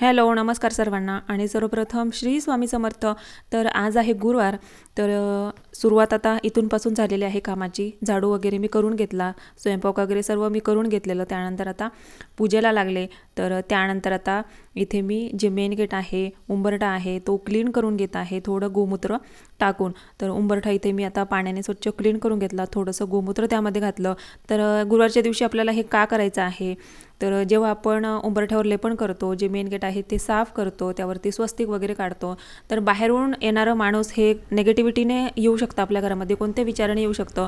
Hello नमस्कार सर्वांना. आणि सर्वप्रथम श्री स्वामी समर्थ. तर आज आहे गुरुवार. तर सुरुवात आता इथूनपासून झालेली आहे कामाची. झाडू वगैरे मी करून घेतला स्वयंपाक वगैरे सर्व मी करून घेतलेलं. त्यानंतर आता पूजेला लागले. तर त्यानंतर आता इथे मी जे मेन गेट आहे उंबरठा आहे तो क्लीन करून घेत आहे. थोडं गोमूत्र टाकून. तर उंबरठा इथे मी आता पाण्याने स्वच्छ क्लीन करून घेतला. थोडंसं गोमूत्र त्यामध्ये घातलं. तर गुरुवारच्या दिवशी आपल्याला हे का करायचं आहे? तर जेव्हा आपण उंबरठ्यावर लेपण करतो जे मेन गेट आहे ते साफ करतो त्यावरती स्वस्तिक वगैरे काढतो. तर बाहेरून येणारं माणूस हे नेगेटिव्हिटीने येऊ शकतं आपल्या घरामध्ये कोणत्या विचाराने येऊ शकतं.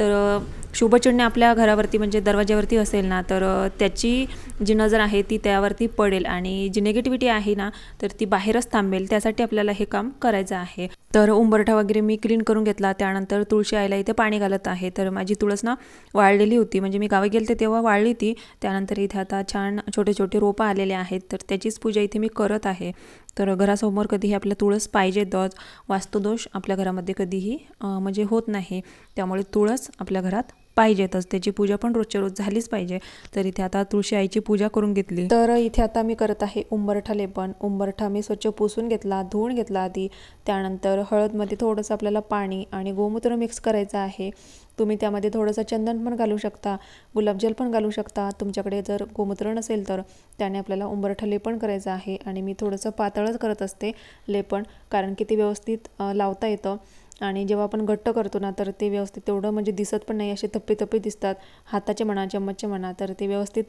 तर शुभचिन्ह आपल्या घरावरती म्हणजे दरवाज्यावरती असेल ना तर त्याची जी नजर आहे ती त्यावरती पडेल. आणि जी निगेटिव्हिटी आहे ना तर ती बाहेरच थांबेल. त्यासाठी आपल्याला हे काम करायचं आहे. तर उंबरठा वगैरे मी क्लीन करून घेतला. त्यानंतर तुळशी आईला इथे पाणी घालत आहे. तर माझी तुळस ना वाळलेली होती. म्हणजे मी गावी गेलते तेव्हा वाळली ती त्यानंतर इथे आता छान छोटे छोटे रोपं आलेले आहेत. तर त्याचीच पूजा इथे मी करत आहे. तर घरासमोर कधीही आपल्या तुळस पाहिजे पाहिजेतच वास्तुदोष आपल्या घरामध्ये कधीही म्हणजे होत नाही. त्यामुळे तुळस आपल्या घरात पाहिजेतच. त्याची पूजा पण रोजच्या रोज झालीच पाहिजे. तर इथे आता तुळशी आईची पूजा करून घेतली. तर इथे आता मी करत आहे उंबरठा लेपन उंबरठा मी स्वच्छ पुसून घेतला धुवून घेतला आधी. त्यानंतर हळदमध्ये थोडंसं आपल्याला पाणी आणि गोमूत्र मिक्स करायचं आहे. तुम्ही त्यामध्ये थोडंसं चंदन पण घालू शकता गुलाबजल पण घालू शकता. तुमच्याकडे जर गोमूत्र नसेल तर त्याने आपल्याला उंबरठा लेपन करायचं आहे. आणि मी थोडंसं पातळच करत असते लेपन कारण की ते व्यवस्थित लावता येतं. आणि जेव्हा आपण घट्ट करतो ना तर ते व्यवस्थित तेवढं म्हणजे दिसत पण नाही असे थप्पे थप्पे दिसतात. हाताचे म्हणा चम्मचचे म्हणा तर ते व्यवस्थित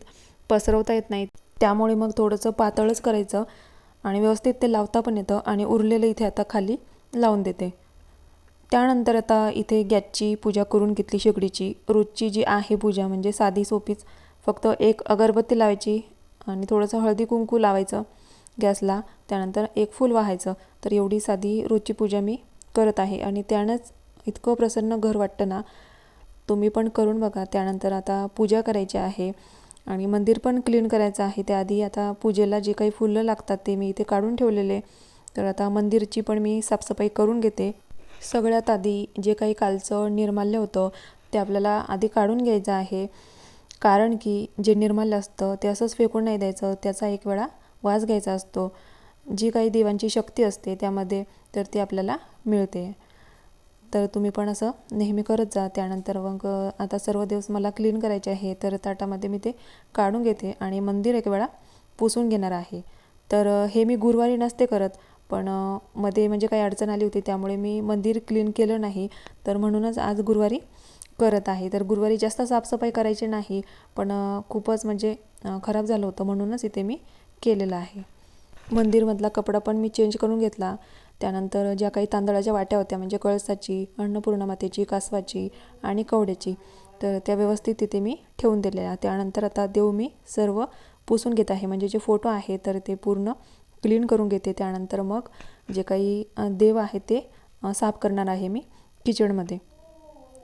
पसरवता येत नाहीत. त्यामुळे मग थोडंसं पातळच करायचं आणि व्यवस्थित ते लावता पण येतं आणि उरलेलं इथे आता खाली लावून देते. त्यानंतर आता इथे गॅसची पूजा करून घेतली शेगडीची. रोजची जी आहे पूजा म्हणजे साधी सोपीच फक्त एक अगरबत्ती लावायची आणि थोडंसं हळदी कुंकू लावायचं गॅसला. त्यानंतर एक फूल वाहायचं. तर एवढी साधी रोजची पूजा मी करत आहे आणि त्यानंच इतकं प्रसन्न घर वाटतं ना तुम्ही पण करून बघा. त्यानंतर आता पूजा करायची आहे आणि मंदिर पण क्लीन करायचं आहे. त्याआधी आता पूजेला जे काही फुलं लागतात ते मी इथे काढून ठेवलेले. तर आता मंदिरची पण मी साफसफाई करून घेते. सगळ्यात आधी जे काही कालचं निर्माल्य होतं ते आपल्याला आधी काढून घ्यायचं आहे. कारण की जे निर्माल्य असतं ते असंच फेकून नाही द्यायचं. त्याचा एक वेळा वास घ्यायचा असतो. जी काही देवांची शक्ती असते त्यामध्ये तर ती आपल्याला मिळते. तर तुम्ही पण असं नेहमी करत जा. त्यानंतर मग आता सर्व दिवस मला क्लीन करायचे आहे. तर ताटामध्ये मी ते काढून घेते आणि मंदिर एक वेळा पुसून घेणार आहे. तर हे मी गुरुवारी नसते करत पण मध्ये म्हणजे काही अडचण आली होती त्यामुळे मी मंदिर क्लीन केलं नाही. तर म्हणूनच आज गुरुवारी करत आहे. तर गुरुवारी जास्त साफसफाई करायची नाही पण खूपच म्हणजे खराब झालं होतं म्हणूनच इथे मी केलेलं आहे. मंदिरमधला कपडा पण मी चेंज करून घेतला. त्यानंतर ज्या काही तांदळाच्या वाट्या होत्या म्हणजे कळसाची अन्नपूर्णा मातेची कासवाची आणि कवड्याची तर त्या व्यवस्थित तिथे मी ठेवून दिलेल्या. त्यानंतर आता देव मी सर्व पुसून घेत आहे. म्हणजे जे फोटो आहे तर ते पूर्ण क्लीन करून घेते. त्यानंतर मग जे काही देव आहे ते साफ करणार आहे मी किचनमध्ये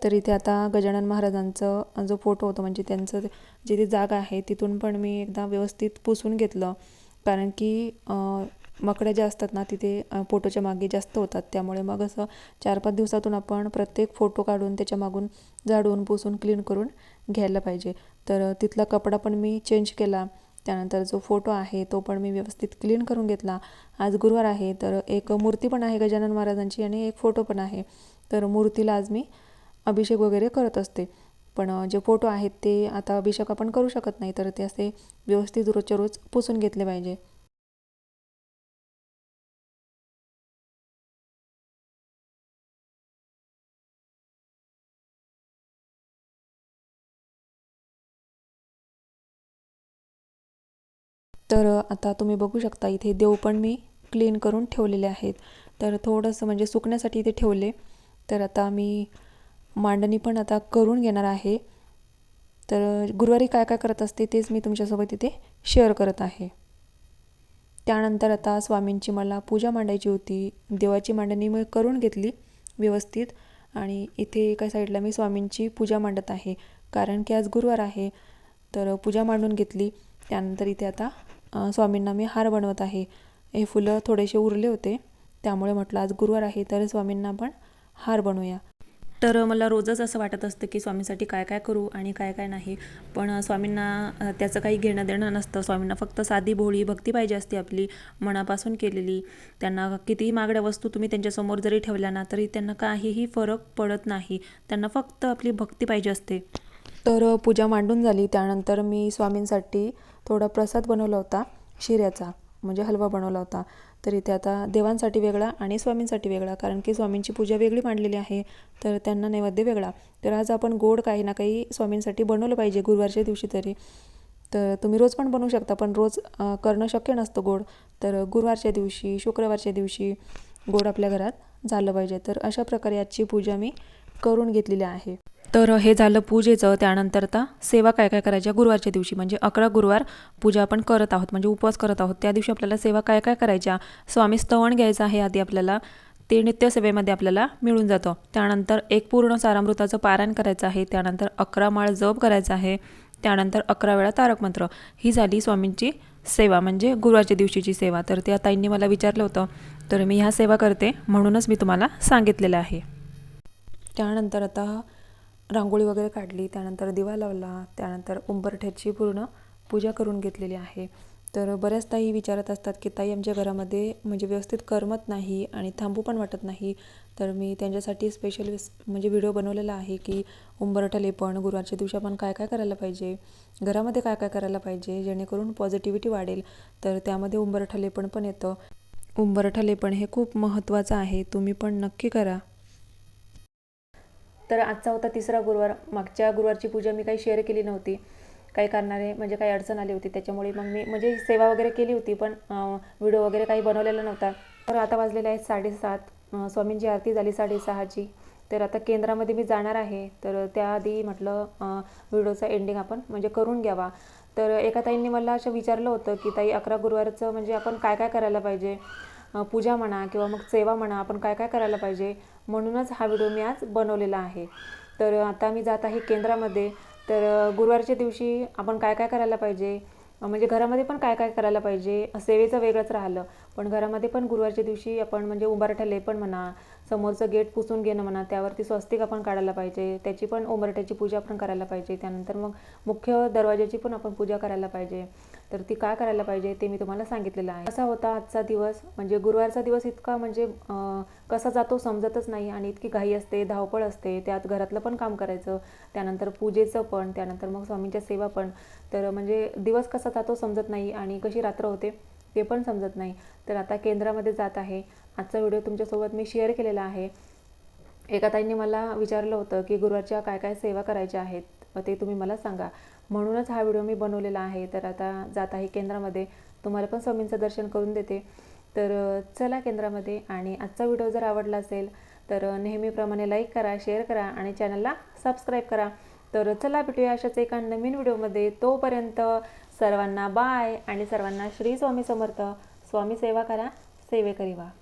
तर इथे आता गजानन महाराजांचं जो फोटो होतो म्हणजे त्यांचं जे ती जागा आहे तिथून पण मी एकदा व्यवस्थित पुसून घेतलं. कारण की मकड्या ज्या असतात ना तिथे फोटोच्या मागे जास्त होतात. त्यामुळे मग असं चार पाच दिवसातून आपण प्रत्येक फोटो काढून त्याच्या मागून झाडून पुसून क्लीन करून घ्यायला पाहिजे. तर तिथला कपडा पण मी चेंज केला. त्यानंतर जो फोटो आहे तो पण मी व्यवस्थित क्लीन करून घेतला. आज गुरुवार आहे तर एक मूर्ती पण आहे गजानन महाराजांची आणि एक फोटो पण आहे. तर मूर्तीला आज मी अभिषेक वगैरे करत असते. पण जे फोटो आहेत ते आता अभिषेक आपण करू शकत नाही तर ते असे व्यवस्थित रोजच्या रोज पुसून घेतले पाहिजे. तर आता तुम्ही बघू शकता इथे देव पण मी क्लीन करून ठेवलेले आहेत. तर थोडंसं म्हणजे सुकण्यासाठी इथे ठेवले. तर आता मी मांडणी पण आता करून घेणार आहे. तर गुरुवारी काय काय करत असते तेच मी तुमच्यासोबत इथे शेअर करत आहे. त्यानंतर आता स्वामींची मला पूजा मांडायची होती. देवाची मांडणी मी करून घेतली व्यवस्थित आणि इथे एका साईडला मी स्वामींची पूजा मांडत आहे. कारण की आज गुरुवार आहे तर पूजा मांडून घेतली. त्यानंतर इथे आता स्वामींना मी हार बनवत आहे. हे फुलं थोडेसे उरले होते. त्यामुळे म्हटलं आज गुरुवार आहे तर स्वामींना पण हार बनवूया. तर मला रोजच असं वाटत असतं की स्वामींसाठी काय काय करू आणि काय काय नाही. पण स्वामींना त्याचं काही घेणं देणं नसतं. स्वामींना फक्त साधी भोळी भक्ती पाहिजे असते आपली मनापासून केलेली. त्यांना कितीही मागड्या वस्तू तुम्ही त्यांच्यासमोर जरी ठेवल्या ना तरी त्यांना काहीही फरक पडत नाही. त्यांना फक्त आपली भक्ती पाहिजे असते. तर पूजा मांडून झाली. त्यानंतर मी स्वामींसाठी थोडा प्रसाद बनवला होता शिऱ्याचा. म्हणजे हलवा बनवला होता. तर इथे आता देवांसाठी वेगळा आणि स्वामींसाठी वेगळा कारण की स्वामींची पूजा वेगळी मांडलेली आहे तर त्यांना नैवेद्य वेगळा. तर आज आपण गोड काही ना काही स्वामींसाठी बनवलं पाहिजे गुरुवारच्या दिवशी तरी. तर तुम्ही रोज पण बनवू शकता पण रोज करणं शक्य नसतं गोड. तर गुरुवारच्या दिवशी शुक्रवारच्या दिवशी गोड आपल्या घरात झालं पाहिजे. तर अशा प्रकारे आजची पूजा मी करून घेतलेली आहे. तर हे झालं पूजेचं त्यानंतर आता सेवा काय काय करायच्या? गुरुवारच्या दिवशी म्हणजे अकरा गुरुवार पूजा आपण करत आहोत म्हणजे उपवास करत आहोत. त्या दिवशी आपल्याला सेवा काय काय करायच्या? स्वामी स्तवण घ्यायचं आहे आधी आपल्याला. ते नित्यसेवेमध्ये आपल्याला मिळून जातं. त्यानंतर एक पूर्ण सारामृताचं पारायण करायचं आहे. त्यानंतर अकरा माळ जप करायचा आहे. त्यानंतर अकरा वेळा तारक मंत्र. ही झाली स्वामींची सेवा म्हणजे गुरुवारच्या दिवशीची सेवा. तर त्या ताईंनी मला विचारलं होतं. तर मी ह्या सेवा करते म्हणूनच मी तुम्हाला सांगितलेलं आहे. त्यानंतर आता रांगोळी वगैरे काढली त्यानंतर दिवा लावला त्यानंतर उंबरठ्याची पूर्ण पूजा करून घेतलेली आहे. तर बऱ्याच ताई विचारत असतात की ताई आमच्या घरामध्ये म्हणजे व्यवस्थित करमत नाही आणि थांबू पण वाटत नाही. तर मी त्यांच्यासाठी स्पेशल म्हणजे व्हिडिओ बनवलेला आहे की उंबरठलेपण गुरुवारच्या दिवशी आपण काय काय करायला पाहिजे? घरामध्ये काय काय करायला पाहिजे? जेणेकरून पॉझिटिव्हिटी वाढेल. तर त्यामध्ये उंबरठा लेपण पण येतं. उंबरठा लेपण हे खूप महत्त्वाचं आहे. तुम्ही पण नक्की करा. तर आजचा होता तिसरा गुरुवार. मागच्या गुरुवारची पूजा मी काही शेअर केली नव्हती. काही कारणाने म्हणजे काही अडचण आली होती. त्याच्यामुळे मग मी म्हणजे सेवा वगैरे केली होती पण व्हिडिओ वगैरे काही बनवलेला नव्हता. तर आता वाजलेले आहेत साडेसात. स्वामींची आरती झाली साडेसहाची. तर आता केंद्रामध्ये मी जाणार आहे. तर त्याआधी म्हटलं व्हिडिओचा एंडिंग आपण म्हणजे करून घ्यावा. तर एका ताईंनी मला असं विचारलं होतं की ताई अकरा गुरुवारचं म्हणजे आपण काय काय करायला पाहिजे? पूजा म्हणा किंवा मग सेवा म्हणा आपण काय काय करायला पाहिजे? म्हणूनच हा व्हिडिओ मी आज बनवलेला आहे. तर आता मी जात आहे केंद्रामध्ये. तर गुरुवारच्या दिवशी आपण काय काय करायला पाहिजे? म्हणजे घरामध्ये पण काय काय करायला पाहिजे? सेवेचं वेगळंच राहिलं. पण घरामध्ये पण गुरुवारच्या दिवशी आपण म्हणजे उंबरठा लेपण म्हणा समोरचं गेट पुसून घेणं म्हणा त्यावरती स्वस्तिक आपण काढायला पाहिजे त्याची पण उंबरठ्याची पूजा आपण करायला पाहिजे त्यानंतर मग मुख्य दरवाजाची पण आपण पूजा करायला पाहिजे. तर ती काय करायला पाहिजे ते मी तुम्हाला सांगितलेलं आहे. असा होता आजचा दिवस. म्हणजे गुरुवारचा दिवस इतका म्हणजे कसा जातो समजतच नाही आणि इतकी घाई असते धावपळ असते. त्यात घरातलं पण काम करायचं त्यानंतर पूजेचं पण त्यानंतर मग स्वामींच्या सेवा पण. तर म्हणजे दिवस कसा जातो समजत नाही आणि कशी रात्र होते ते पण समजत नाही. तर आता केंद्रामध्ये जात आहे. आजचा व्हिडिओ तुमच्यासोबत मी शेअर केलेला आहे. एका ताईंनी मला विचारलं होतं की गुरुवारच्या काय काय सेवा करायच्या आहेत? ते तुम्ही मला सांगा. म्हणूनच हा व्हिडिओ मी बनवलेला आहे. तर आता जात आहे केंद्रामध्ये. तुम्हाला पण स्वामींचं दर्शन करून देते. तर चला केंद्रामध्ये आणि आजचा व्हिडिओ जर आवडला असेल तर नेहमीप्रमाणे लाईक करा शेअर करा आणि चॅनलला सबस्क्राईब करा. तर चला भेटूया अशाच एका नवीन व्हिडिओमध्ये. तोपर्यंत सर्वांना बाय आणि सर्वांना श्री स्वामी समर्थ. स्वामी सेवा करा